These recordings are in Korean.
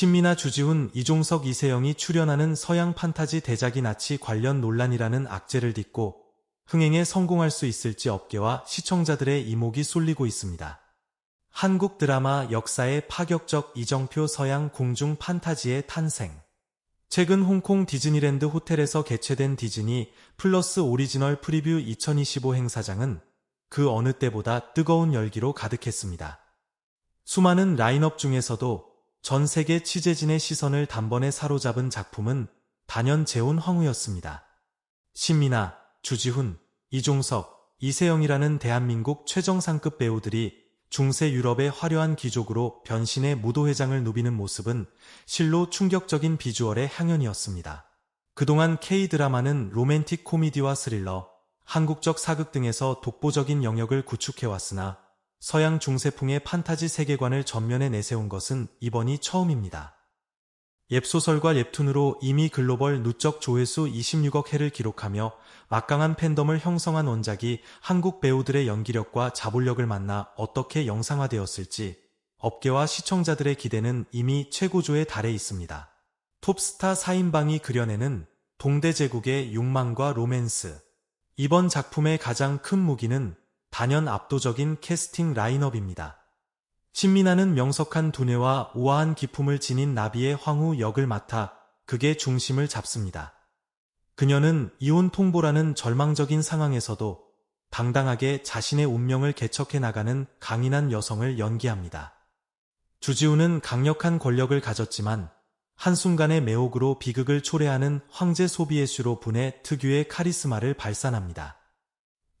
신미나 주지훈, 이종석, 이세영이 출연하는 서양 판타지 대작이 나치 관련 논란이라는 악재를 딛고 흥행에 성공할 수 있을지 업계와 시청자들의 이목이 쏠리고 있습니다. 한국 드라마 역사의 파격적 이정표 서양 궁중 판타지의 탄생 최근 홍콩 디즈니랜드 호텔에서 개최된 디즈니 플러스 오리지널 프리뷰 2025 행사장은 그 어느 때보다 뜨거운 열기로 가득했습니다. 수많은 라인업 중에서도 전 세계 취재진의 시선을 단번에 사로잡은 작품은 단연 재혼 황후였습니다. 신미나, 주지훈, 이종석, 이세영이라는 대한민국 최정상급 배우들이 중세 유럽의 화려한 귀족으로 변신의 무도회장을 누비는 모습은 실로 충격적인 비주얼의 향연이었습니다. 그동안 K-드라마는 로맨틱 코미디와 스릴러, 한국적 사극 등에서 독보적인 영역을 구축해왔으나 서양 중세풍의 판타지 세계관을 전면에 내세운 것은 이번이 처음입니다. 웹소설과 웹툰으로 이미 글로벌 누적 조회수 26억 회를 기록하며 막강한 팬덤을 형성한 원작이 한국 배우들의 연기력과 자본력을 만나 어떻게 영상화되었을지 업계와 시청자들의 기대는 이미 최고조에 달해 있습니다. 톱스타 4인방이 그려내는 동대제국의 욕망과 로맨스 이번 작품의 가장 큰 무기는 단연 압도적인 캐스팅 라인업입니다. 신민아는 명석한 두뇌와 우아한 기품을 지닌 나비의 황후 역을 맡아 극의 중심을 잡습니다. 그녀는 이혼 통보라는 절망적인 상황에서도 당당하게 자신의 운명을 개척해 나가는 강인한 여성을 연기합니다. 주지우는 강력한 권력을 가졌지만 한순간의 매혹으로 비극을 초래하는 황제 소비에슈로 분해 특유의 카리스마를 발산합니다.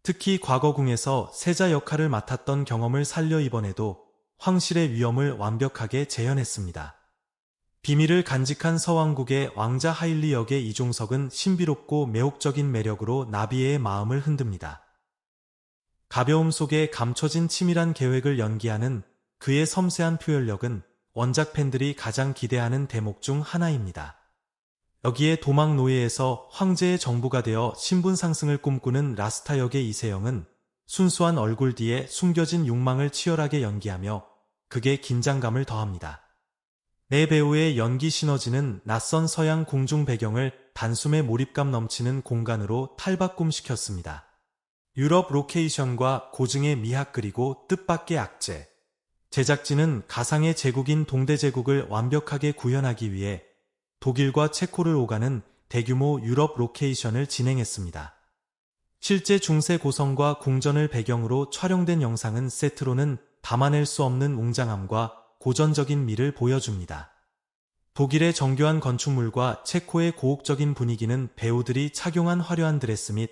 특히 과거궁에서 세자 역할을 맡았던 경험을 살려 이번에도 황실의 위험을 완벽하게 재현했습니다. 비밀을 간직한 서왕국의 왕자 하일리 역의 이종석은 신비롭고 매혹적인 매력으로 나비의 마음을 흔듭니다. 가벼움 속에 감춰진 치밀한 계획을 연기하는 그의 섬세한 표현력은 원작 팬들이 가장 기대하는 대목 중 하나입니다. 여기에 도망 노예에서 황제의 정부가 되어 신분 상승을 꿈꾸는 라스타 역의 이세영은 순수한 얼굴 뒤에 숨겨진 욕망을 치열하게 연기하며 극의 긴장감을 더합니다. 내 배우의 연기 시너지는 낯선 서양 궁중 배경을 단숨에 몰입감 넘치는 공간으로 탈바꿈시켰습니다. 유럽 로케이션과 고증의 미학 그리고 뜻밖의 악재. 제작진은 가상의 제국인 동대제국을 완벽하게 구현하기 위해 독일과 체코를 오가는 대규모 유럽 로케이션을 진행했습니다. 실제 중세 고성과 궁전을 배경으로 촬영된 영상은 세트로는 담아낼 수 없는 웅장함과 고전적인 미를 보여줍니다. 독일의 정교한 건축물과 체코의 고혹적인 분위기는 배우들이 착용한 화려한 드레스 및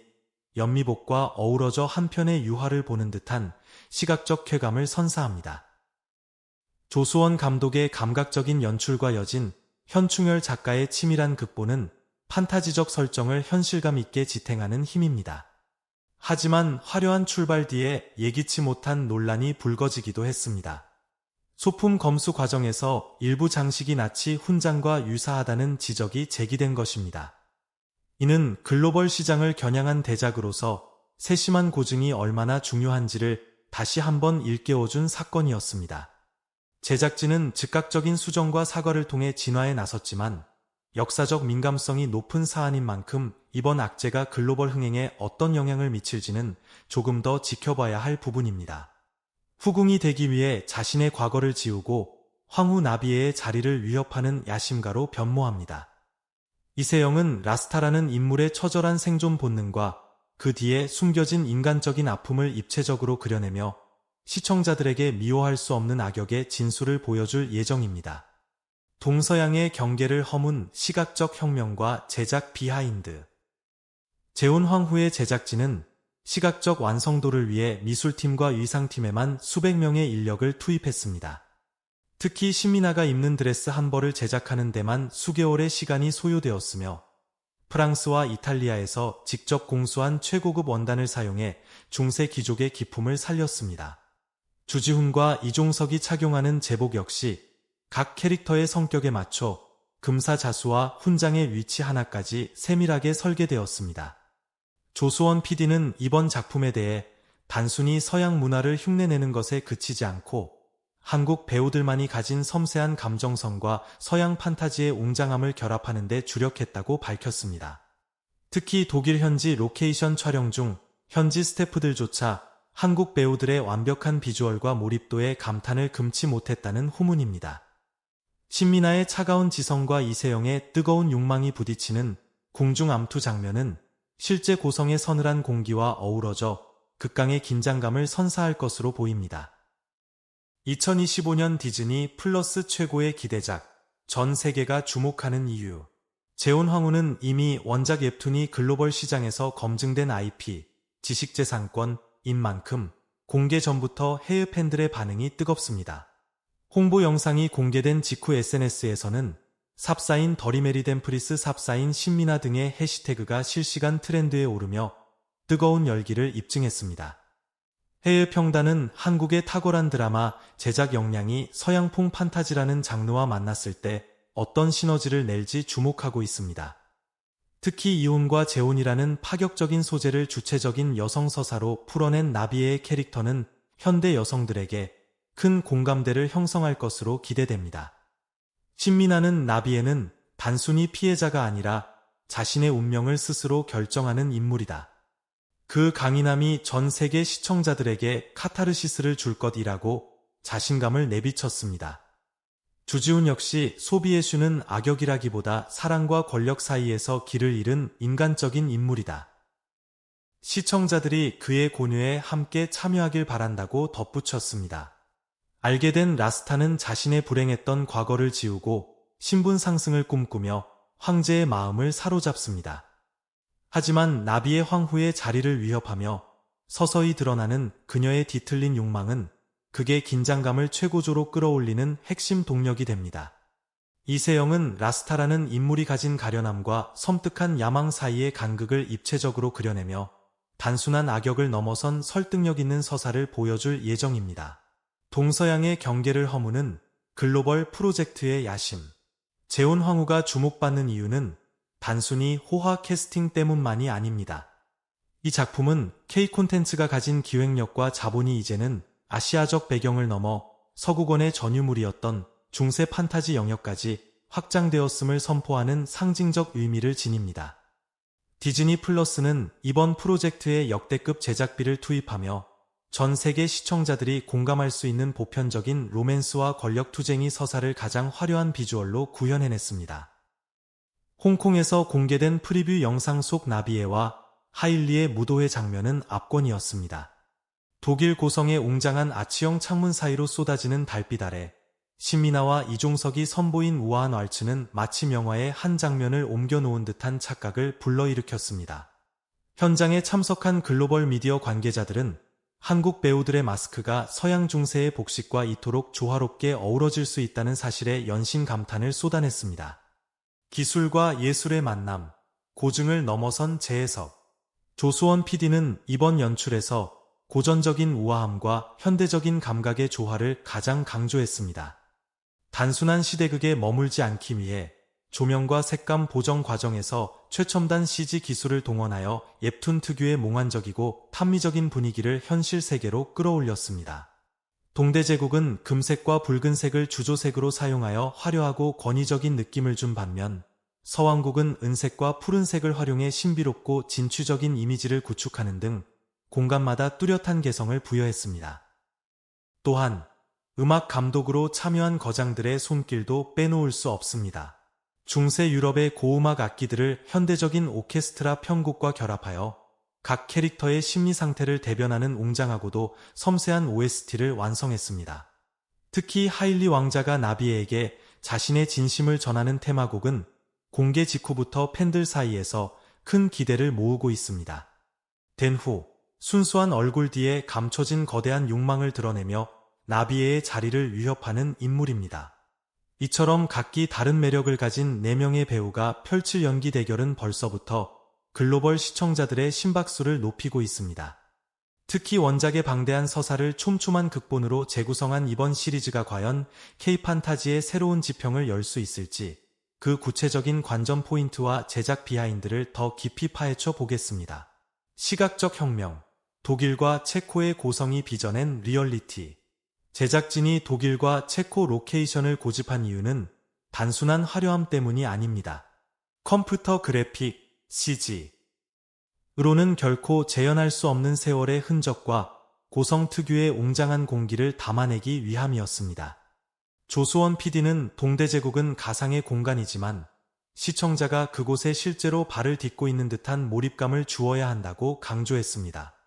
연미복과 어우러져 한편의 유화를 보는 듯한 시각적 쾌감을 선사합니다. 조수원 감독의 감각적인 연출과 여진, 현충열 작가의 치밀한 극보는 판타지적 설정을 현실감 있게 지탱하는 힘입니다. 하지만 화려한 출발 뒤에 예기치 못한 논란이 불거지기도 했습니다. 소품 검수 과정에서 일부 장식이 나치 훈장과 유사하다는 지적이 제기된 것입니다. 이는 글로벌 시장을 겨냥한 대작으로서 세심한 고증이 얼마나 중요한지를 다시 한번 일깨워준 사건이었습니다. 제작진은 즉각적인 수정과 사과를 통해 진화에 나섰지만 역사적 민감성이 높은 사안인 만큼 이번 악재가 글로벌 흥행에 어떤 영향을 미칠지는 조금 더 지켜봐야 할 부분입니다. 후궁이 되기 위해 자신의 과거를 지우고 황후 나비에의 자리를 위협하는 야심가로 변모합니다. 이세영은 라스타라는 인물의 처절한 생존 본능과 그 뒤에 숨겨진 인간적인 아픔을 입체적으로 그려내며 시청자들에게 미워할 수 없는 악역의 진수를 보여줄 예정입니다. 동서양의 경계를 허문 시각적 혁명과 제작 비하인드 재혼 황후의 제작진은 시각적 완성도를 위해 미술팀과 의상팀에만 수백 명의 인력을 투입했습니다. 특히 신민아가 입는 드레스 한 벌을 제작하는 데만 수개월의 시간이 소요되었으며 프랑스와 이탈리아에서 직접 공수한 최고급 원단을 사용해 중세 귀족의 기품을 살렸습니다. 주지훈과 이종석이 착용하는 제복 역시 각 캐릭터의 성격에 맞춰 금사자수와 훈장의 위치 하나까지 세밀하게 설계되었습니다. 조수원 PD는 이번 작품에 대해 단순히 서양 문화를 흉내내는 것에 그치지 않고 한국 배우들만이 가진 섬세한 감정선과 서양 판타지의 웅장함을 결합하는 데 주력했다고 밝혔습니다. 특히 독일 현지 로케이션 촬영 중 현지 스태프들조차 한국 배우들의 완벽한 비주얼과 몰입도에 감탄을 금치 못했다는 후문입니다. 신민아의 차가운 지성과 이세영의 뜨거운 욕망이 부딪히는 궁중 암투 장면은 실제 고성의 서늘한 공기와 어우러져 극강의 긴장감을 선사할 것으로 보입니다. 2025년 디즈니 플러스 최고의 기대작 전 세계가 주목하는 이유 재혼 황후는 이미 원작 웹툰이 글로벌 시장에서 검증된 IP, 지식재산권 인 만큼 공개 전부터 해외 팬들의 반응이 뜨겁습니다. 홍보 영상이 공개된 직후 SNS에서는 삽사인 더리메리 덴프리스 삽사인 신민아 등의 해시태그가 실시간 트렌드에 오르며 뜨거운 열기를 입증했습니다. 해외 평단은 한국의 탁월한 드라마 제작 역량이 서양풍 판타지라는 장르와 만났을 때 어떤 시너지를 낼지 주목하고 있습니다. 특히 이혼과 재혼이라는 파격적인 소재를 주체적인 여성 서사로 풀어낸 나비의 캐릭터는 현대 여성들에게 큰 공감대를 형성할 것으로 기대됩니다. 신민아는 나비에는 단순히 피해자가 아니라 자신의 운명을 스스로 결정하는 인물이다. 그 강인함이 전 세계 시청자들에게 카타르시스를 줄 것이라고 자신감을 내비쳤습니다. 주지훈 역시 소비에슈는 악역이라기보다 사랑과 권력 사이에서 길을 잃은 인간적인 인물이다. 시청자들이 그의 고뇌에 함께 참여하길 바란다고 덧붙였습니다. 알게 된 라스타는 자신의 불행했던 과거를 지우고 신분 상승을 꿈꾸며 황제의 마음을 사로잡습니다. 하지만 나비의 황후의 자리를 위협하며 서서히 드러나는 그녀의 뒤틀린 욕망은 극의 긴장감을 최고조로 끌어올리는 핵심 동력이 됩니다. 이세영은 라스타라는 인물이 가진 가련함과 섬뜩한 야망 사이의 간극을 입체적으로 그려내며 단순한 악역을 넘어선 설득력 있는 서사를 보여줄 예정입니다. 동서양의 경계를 허무는 글로벌 프로젝트의 야심. 재혼 황후가 주목받는 이유는 단순히 호화 캐스팅 때문만이 아닙니다. 이 작품은 K 콘텐츠가 가진 기획력과 자본이 이제는 아시아적 배경을 넘어 서구권의 전유물이었던 중세 판타지 영역까지 확장되었음을 선포하는 상징적 의미를 지닙니다. 디즈니 플러스는 이번 프로젝트에 역대급 제작비를 투입하며 전 세계 시청자들이 공감할 수 있는 보편적인 로맨스와 권력투쟁이 서사를 가장 화려한 비주얼로 구현해냈습니다. 홍콩에서 공개된 프리뷰 영상 속 나비에와 하일리의 무도회 장면은 압권이었습니다. 독일 고성의 웅장한 아치형 창문 사이로 쏟아지는 달빛 아래 신민아와 이종석이 선보인 우아한 왈츠는 마치 영화의 한 장면을 옮겨놓은 듯한 착각을 불러일으켰습니다. 현장에 참석한 글로벌 미디어 관계자들은 한국 배우들의 마스크가 서양 중세의 복식과 이토록 조화롭게 어우러질 수 있다는 사실에 연신 감탄을 쏟아냈습니다. 기술과 예술의 만남, 고증을 넘어선 재해석. 조수원 PD는 이번 연출에서 고전적인 우아함과 현대적인 감각의 조화를 가장 강조했습니다. 단순한 시대극에 머물지 않기 위해 조명과 색감 보정 과정에서 최첨단 CG 기술을 동원하여 웹툰 특유의 몽환적이고 탐미적인 분위기를 현실 세계로 끌어올렸습니다. 동대제국은 금색과 붉은색을 주조색으로 사용하여 화려하고 권위적인 느낌을 준 반면 서왕국은 은색과 푸른색을 활용해 신비롭고 진취적인 이미지를 구축하는 등 공간마다 뚜렷한 개성을 부여했습니다. 또한 음악 감독으로 참여한 거장들의 손길도 빼놓을 수 없습니다. 중세 유럽의 고음악 악기들을 현대적인 오케스트라 편곡과 결합하여 각 캐릭터의 심리 상태를 대변하는 웅장하고도 섬세한 OST를 완성했습니다. 특히 하일리 왕자가 나비에게 자신의 진심을 전하는 테마곡은 공개 직후부터 팬들 사이에서 큰 기대를 모으고 있습니다. 된후 순수한 얼굴 뒤에 감춰진 거대한 욕망을 드러내며 나비에의 자리를 위협하는 인물입니다. 이처럼 각기 다른 매력을 가진 4명의 배우가 펼칠 연기 대결은 벌써부터 글로벌 시청자들의 심박수를 높이고 있습니다. 특히 원작의 방대한 서사를 촘촘한 극본으로 재구성한 이번 시리즈가 과연 K-판타지의 새로운 지평을 열 수 있을지 그 구체적인 관전 포인트와 제작 비하인드를 더 깊이 파헤쳐 보겠습니다. 시각적 혁명 독일과 체코의 고성이 빚어낸 리얼리티 제작진이 독일과 체코 로케이션을 고집한 이유는 단순한 화려함 때문이 아닙니다. 컴퓨터 그래픽, CG. 으로는 결코 재현할 수 없는 세월의 흔적과 고성 특유의 웅장한 공기를 담아내기 위함이었습니다. 조수원 PD는 동대제국은 가상의 공간이지만 시청자가 그곳에 실제로 발을 딛고 있는 듯한 몰입감을 주어야 한다고 강조했습니다.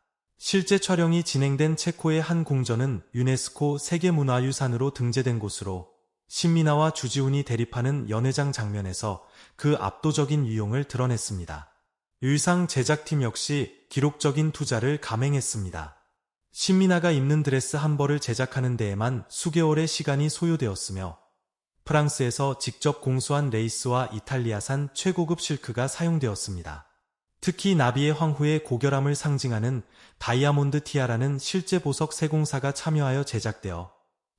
실제 촬영이 진행된 체코의 한 궁전은 유네스코 세계문화유산으로 등재된 곳으로 신민아와 주지훈이 대립하는 연회장 장면에서 그 압도적인 유용을 드러냈습니다. 유상 제작팀 역시 기록적인 투자를 감행했습니다. 신민아가 입는 드레스 한 벌을 제작하는 데에만 수개월의 시간이 소요되었으며 프랑스에서 직접 공수한 레이스와 이탈리아산 최고급 실크가 사용되었습니다. 특히 나비의 황후의 고결함을 상징하는 다이아몬드 티아라는 실제 보석 세공사가 참여하여 제작되어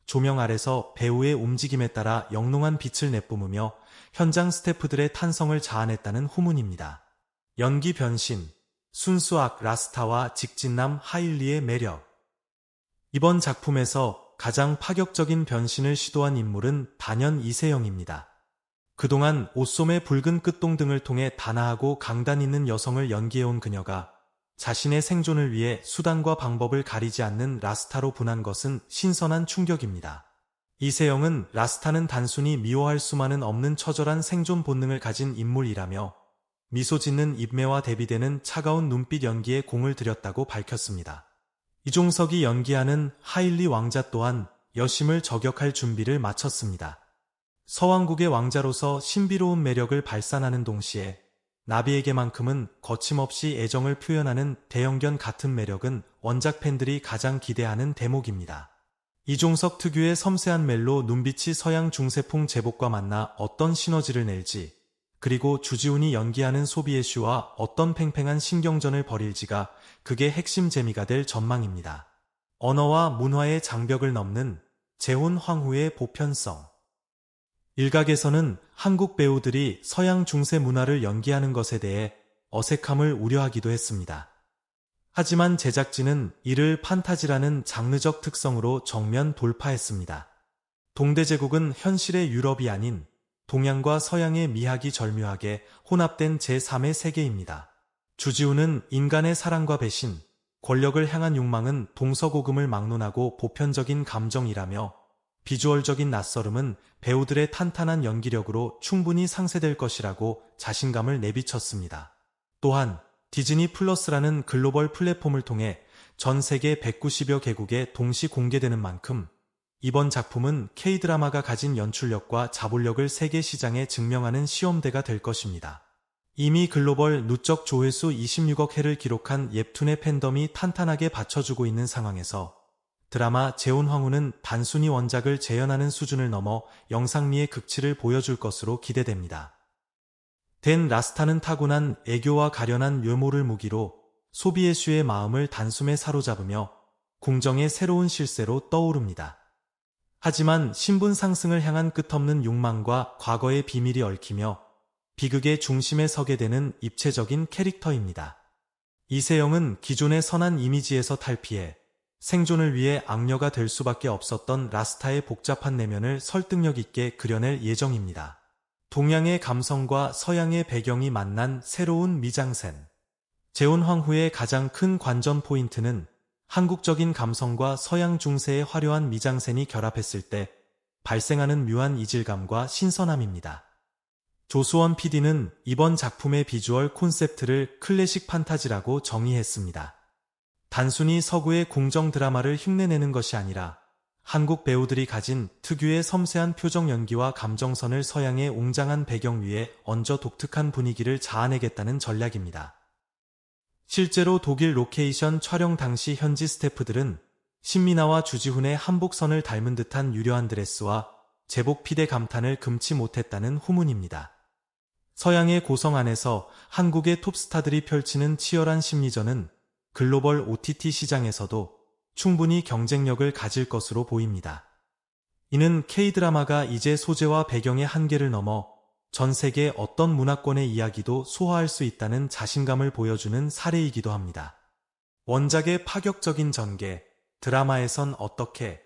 조명 아래서 배우의 움직임에 따라 영롱한 빛을 내뿜으며 현장 스태프들의 탄성을 자아냈다는 후문입니다. 연기 변신, 순수악 라스타와 직진남 하일리의 매력. 이번 작품에서 가장 파격적인 변신을 시도한 인물은 단연 이세영입니다. 그동안 옷솜의 붉은 끝동 등을 통해 단아하고 강단 있는 여성을 연기해온 그녀가 자신의 생존을 위해 수단과 방법을 가리지 않는 라스타로 분한 것은 신선한 충격입니다. 이세영은 라스타는 단순히 미워할 수만은 없는 처절한 생존 본능을 가진 인물이라며 미소 짓는 입매와 대비되는 차가운 눈빛 연기에 공을 들였다고 밝혔습니다. 이종석이 연기하는 하일리 왕자 또한 여심을 저격할 준비를 마쳤습니다. 서왕국의 왕자로서 신비로운 매력을 발산하는 동시에 나비에게만큼은 거침없이 애정을 표현하는 대형견 같은 매력은 원작 팬들이 가장 기대하는 대목입니다. 이종석 특유의 섬세한 멜로 눈빛이 서양 중세풍 제복과 만나 어떤 시너지를 낼지 그리고 주지훈이 연기하는 소비에슈와 어떤 팽팽한 신경전을 벌일지가 그게 핵심 재미가 될 전망입니다. 언어와 문화의 장벽을 넘는 재혼 황후의 보편성. 일각에서는 한국 배우들이 서양 중세 문화를 연기하는 것에 대해 어색함을 우려하기도 했습니다. 하지만 제작진은 이를 판타지라는 장르적 특성으로 정면 돌파했습니다. 동대제국은 현실의 유럽이 아닌 동양과 서양의 미학이 절묘하게 혼합된 제3의 세계입니다. 주지우는 인간의 사랑과 배신, 권력을 향한 욕망은 동서고금을 막론하고 보편적인 감정이라며 비주얼적인 낯설음은 배우들의 탄탄한 연기력으로 충분히 상쇄될 것이라고 자신감을 내비쳤습니다. 또한 디즈니 플러스라는 글로벌 플랫폼을 통해 전 세계 190여 개국에 동시 공개되는 만큼 이번 작품은 K-드라마가 가진 연출력과 자본력을 세계 시장에 증명하는 시험대가 될 것입니다. 이미 글로벌 누적 조회수 26억 회를 기록한 옙툰의 팬덤이 탄탄하게 받쳐주고 있는 상황에서 드라마 재혼 황후는 단순히 원작을 재현하는 수준을 넘어 영상미의 극치를 보여줄 것으로 기대됩니다. 댄 라스타는 타고난 애교와 가련한 외모를 무기로 소비에슈의 마음을 단숨에 사로잡으며 궁정의 새로운 실세로 떠오릅니다. 하지만 신분 상승을 향한 끝없는 욕망과 과거의 비밀이 얽히며 비극의 중심에 서게 되는 입체적인 캐릭터입니다. 이세영은 기존의 선한 이미지에서 탈피해 생존을 위해 악녀가 될 수밖에 없었던 라스타의 복잡한 내면을 설득력 있게 그려낼 예정입니다. 동양의 감성과 서양의 배경이 만난 새로운 미장센. 재혼 황후의 가장 큰 관전 포인트는 한국적인 감성과 서양 중세의 화려한 미장센이 결합했을 때 발생하는 묘한 이질감과 신선함입니다. 조수원 PD는 이번 작품의 비주얼 콘셉트를 클래식 판타지라고 정의했습니다. 단순히 서구의 궁정 드라마를 흉내내는 것이 아니라 한국 배우들이 가진 특유의 섬세한 표정 연기와 감정선을 서양의 웅장한 배경 위에 얹어 독특한 분위기를 자아내겠다는 전략입니다. 실제로 독일 로케이션 촬영 당시 현지 스태프들은 신민아와 주지훈의 한복선을 닮은 듯한 유려한 드레스와 제복 피대 감탄을 금치 못했다는 후문입니다. 서양의 고성 안에서 한국의 톱스타들이 펼치는 치열한 심리전은 글로벌 OTT 시장에서도 충분히 경쟁력을 가질 것으로 보입니다. 이는 K-드라마가 이제 소재와 배경의 한계를 넘어 전 세계 어떤 문화권의 이야기도 소화할 수 있다는 자신감을 보여주는 사례이기도 합니다. 원작의 파격적인 전개, 드라마에선 어떻게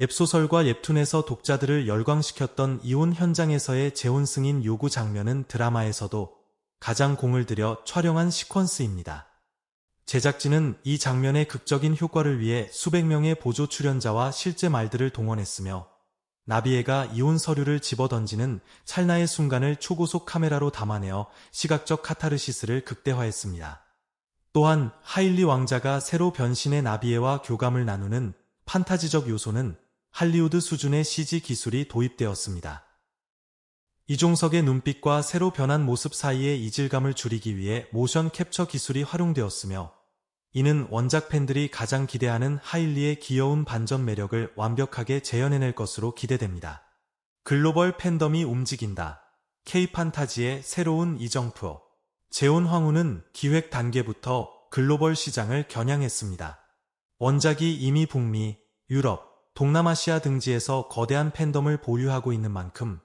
앱소설과 웹툰에서 독자들을 열광시켰던 이혼 현장에서의 재혼 승인 요구 장면은 드라마에서도 가장 공을 들여 촬영한 시퀀스입니다. 제작진은 이 장면의 극적인 효과를 위해 수백 명의 보조 출연자와 실제 말들을 동원했으며 나비에가 이혼 서류를 집어던지는 찰나의 순간을 초고속 카메라로 담아내어 시각적 카타르시스를 극대화했습니다. 또한 하일리 왕자가 새로 변신의 나비에와 교감을 나누는 판타지적 요소는 할리우드 수준의 CG 기술이 도입되었습니다. 이종석의 눈빛과 새로 변한 모습 사이의 이질감을 줄이기 위해 모션 캡처 기술이 활용되었으며 이는 원작 팬들이 가장 기대하는 하일리의 귀여운 반전 매력을 완벽하게 재현해낼 것으로 기대됩니다. 글로벌 팬덤이 움직인다. K-판타지의 새로운 이정표. 재혼 황후는 기획 단계부터 글로벌 시장을 겨냥했습니다. 원작이 이미 북미, 유럽, 동남아시아 등지에서 거대한 팬덤을 보유하고 있는 만큼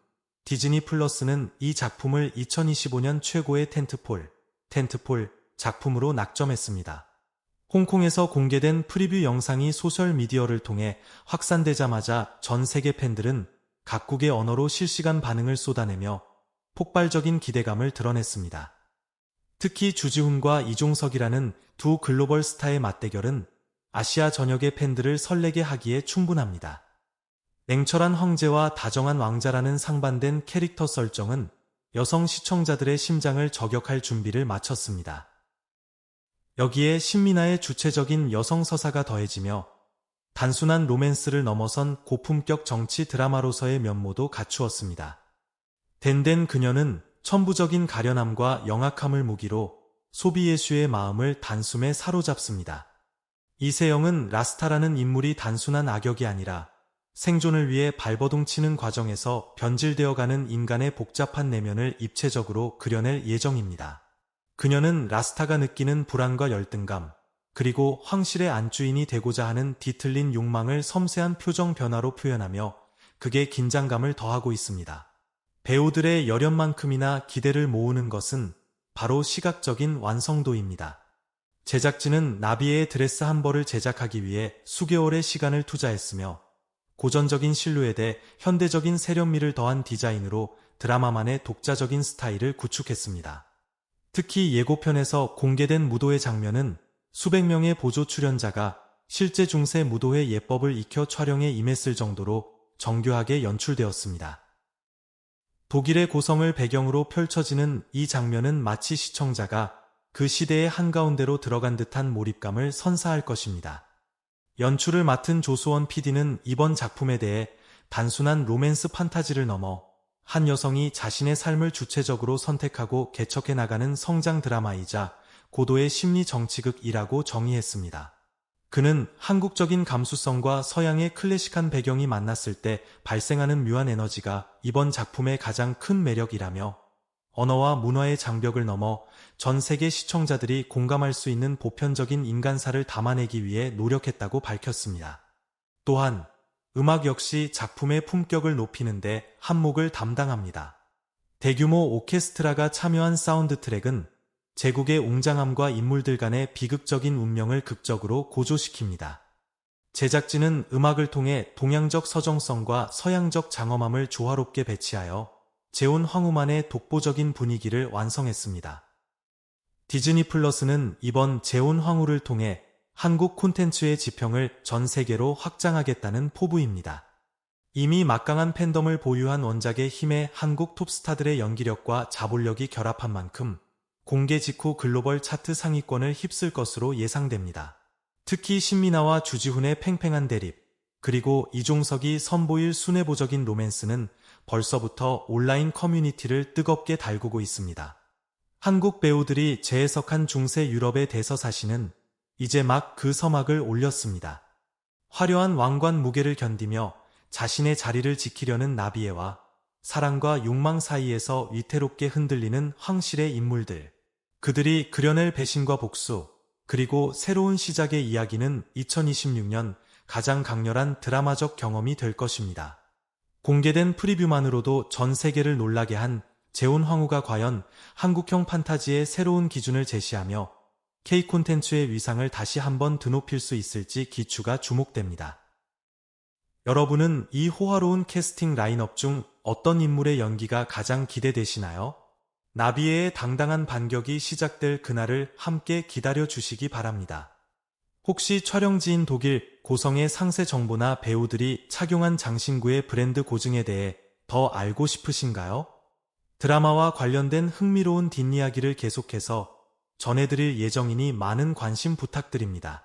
디즈니 플러스는 이 작품을 2025년 최고의 텐트폴, 텐트폴 작품으로 낙점했습니다. 홍콩에서 공개된 프리뷰 영상이 소셜미디어를 통해 확산되자마자 전 세계 팬들은 각국의 언어로 실시간 반응을 쏟아내며 폭발적인 기대감을 드러냈습니다. 특히 주지훈과 이종석이라는 두 글로벌 스타의 맞대결은 아시아 전역의 팬들을 설레게 하기에 충분합니다. 냉철한 황제와 다정한 왕자라는 상반된 캐릭터 설정은 여성 시청자들의 심장을 저격할 준비를 마쳤습니다. 여기에 신민아의 주체적인 여성 서사가 더해지며 단순한 로맨스를 넘어선 고품격 정치 드라마로서의 면모도 갖추었습니다. 덴덴 그녀는 천부적인 가련함과 영악함을 무기로 소비예슈의 마음을 단숨에 사로잡습니다. 이세영은 라스타라는 인물이 단순한 악역이 아니라 생존을 위해 발버둥 치는 과정에서 변질되어가는 인간의 복잡한 내면을 입체적으로 그려낼 예정입니다. 그녀는 라스타가 느끼는 불안과 열등감, 그리고 황실의 안주인이 되고자 하는 뒤틀린 욕망을 섬세한 표정 변화로 표현하며 극의 긴장감을 더하고 있습니다. 배우들의 열연만큼이나 기대를 모으는 것은 바로 시각적인 완성도입니다. 제작진은 나비의 드레스 한 벌을 제작하기 위해 수개월의 시간을 투자했으며 고전적인 실루엣에 현대적인 세련미를 더한 디자인으로 드라마만의 독자적인 스타일을 구축했습니다. 특히 예고편에서 공개된 무도회 장면은 수백 명의 보조 출연자가 실제 중세 무도회 예법을 익혀 촬영에 임했을 정도로 정교하게 연출되었습니다. 독일의 고성을 배경으로 펼쳐지는 이 장면은 마치 시청자가 그 시대의 한가운데로 들어간 듯한 몰입감을 선사할 것입니다. 연출을 맡은 조수원 PD는 이번 작품에 대해 단순한 로맨스 판타지를 넘어 한 여성이 자신의 삶을 주체적으로 선택하고 개척해 나가는 성장 드라마이자 고도의 심리 정치극이라고 정의했습니다. 그는 한국적인 감수성과 서양의 클래식한 배경이 만났을 때 발생하는 묘한 에너지가 이번 작품의 가장 큰 매력이라며 언어와 문화의 장벽을 넘어 전 세계 시청자들이 공감할 수 있는 보편적인 인간사를 담아내기 위해 노력했다고 밝혔습니다. 또한 음악 역시 작품의 품격을 높이는데 한몫을 담당합니다. 대규모 오케스트라가 참여한 사운드 트랙은 제국의 웅장함과 인물들 간의 비극적인 운명을 극적으로 고조시킵니다. 제작진은 음악을 통해 동양적 서정성과 서양적 장엄함을 조화롭게 배치하여 재혼 황후만의 독보적인 분위기를 완성했습니다. 디즈니 플러스는 이번 재혼 황후를 통해 한국 콘텐츠의 지평을 전 세계로 확장하겠다는 포부입니다. 이미 막강한 팬덤을 보유한 원작의 힘에 한국 톱스타들의 연기력과 자본력이 결합한 만큼 공개 직후 글로벌 차트 상위권을 휩쓸 것으로 예상됩니다. 특히 신민아와 주지훈의 팽팽한 대립, 그리고 이종석이 선보일 순애보적인 로맨스는 벌써부터 온라인 커뮤니티를 뜨겁게 달구고 있습니다. 한국 배우들이 재해석한 중세 유럽의 대서사시는 이제 막 그 서막을 올렸습니다. 화려한 왕관 무게를 견디며 자신의 자리를 지키려는 나비에와 사랑과 욕망 사이에서 위태롭게 흔들리는 황실의 인물들. 그들이 그려낼 배신과 복수, 그리고 새로운 시작의 이야기는 2026년 가장 강렬한 드라마적 경험이 될 것입니다. 공개된 프리뷰만으로도 전 세계를 놀라게 한 재혼 황후가 과연 한국형 판타지의 새로운 기준을 제시하며 K 콘텐츠의 위상을 다시 한번 드높일 수 있을지 기추가 주목됩니다. 여러분은 이 호화로운 캐스팅 라인업 중 어떤 인물의 연기가 가장 기대되시나요? 나비의 당당한 반격이 시작될 그날을 함께 기다려 주시기 바랍니다. 혹시 촬영지인 독일 고성의 상세 정보나 배우들이 착용한 장신구의 브랜드 고증에 대해 더 알고 싶으신가요? 드라마와 관련된 흥미로운 뒷이야기를 계속해서 전해드릴 예정이니 많은 관심 부탁드립니다.